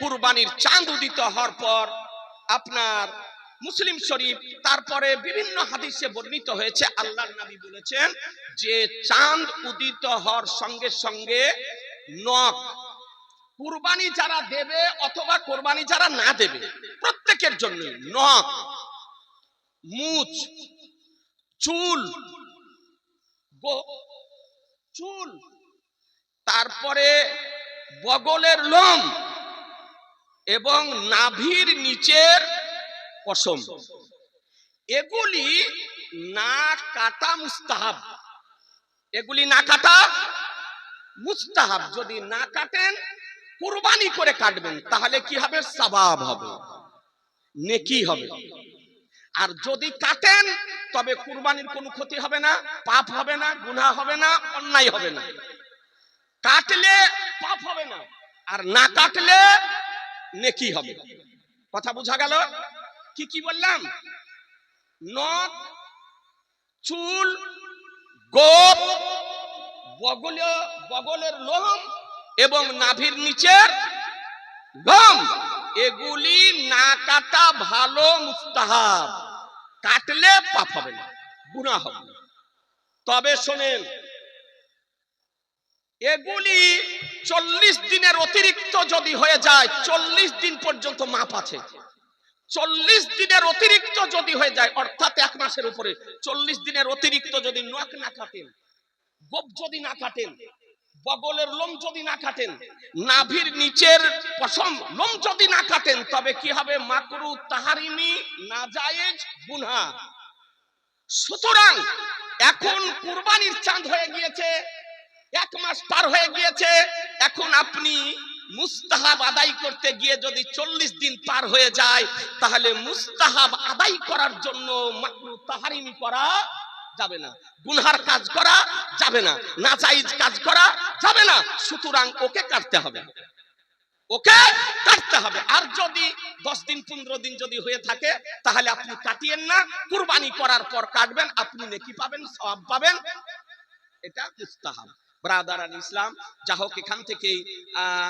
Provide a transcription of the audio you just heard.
কুরবানির চাঁদ উদিত হওয়ার পর আপনার মুসলিম শরীফ, তারপরে বিভিন্ন হাদিসে বর্ণিত হয়েছে আল্লাহ নবী বলেছেন যে চাঁদ উদিত হওয়ার সঙ্গে সঙ্গে নখ, কুরবানি যারা দেবে অথবা কোরবানি যারা না দেবে, প্রত্যেকের জন্য নখ, মুচ, চুল চুল, তারপরে বগলের লোম এবং নাভির নিচের পশম। এগুলি না কাটা মুস্তাহাব। এগুলি না কাটা মুস্তাহাব। যদি না কাটেন, কুরবানি করে কাটবেন, তাহলে কি হবে? সবাব হবে। নেকি হবে। আর যদি কাটেন, তবে কুরবানির কোনো ক্ষতি হবে না, পাপ হবে না, গুনাহ হবে না, অন্যায় হবে না। কাটলে পাপ হবে না। আর না কাটলে নেকি হবে? কথা বোঝা গেল? কি কি বললাম? নখ, চুল, গোপ বগল বগলের লোম এবং নাভির নিচের লোম এগুলি না কাটা ভালো মুস্তাহাব। কাটলে পাপ হবে না গুনাহ হবে। তবে শোনেন, এগুলি চল্লিশ দিনের অতিরিক্ত যদি হয়ে যায়, চল্লিশ দিন পর্যন্ত মাপ আছে। চল্লিশ দিনের অতিরিক্ত যদি হয়ে যায়, অর্থাৎ এক মাসের উপরে, চল্লিশ দিনের অতিরিক্ত যদি নখ না কাটেন, গোপ যদি না কাটেন, বগলের লোম যদি না কাটেন, নাভির নিচের পশম লোম যদি না কাটেন, তবে কি হবে? মাকরু তাহারিমি নাজায়েজ গুনহা। সুতরাং এখন কুরবানির চাঁদ হয়ে গিয়েছে। এক মাস পার হয়ে গিয়েছে। এখন আপনি মুস্তাহাব আদায় করতে গিয়ে যদি চল্লিশ দিন পার হয়ে যায়, তাহলে মুস্তাহাব আদায় করার জন্য মাকরু তাহারিমি করা যাবে না। গুনহার কাজ করা যাবে না। নাজাইজ কাজ করা যাবে না। সুতরাং ওকে কাটতে হবে। ওকে কাটতে হবে। আর যদি দশ দিন, পনেরো দিন যদি হয়ে থাকে, তাহলে আপনি কাটিয়েন না। কুরবানি করার পর কাটবেন। আপনি নেকি পাবেন সব পাবেন। এটা মুস্তাহাব। ব্রাদার ইসলাম যা হোক এখান থেকেই আহ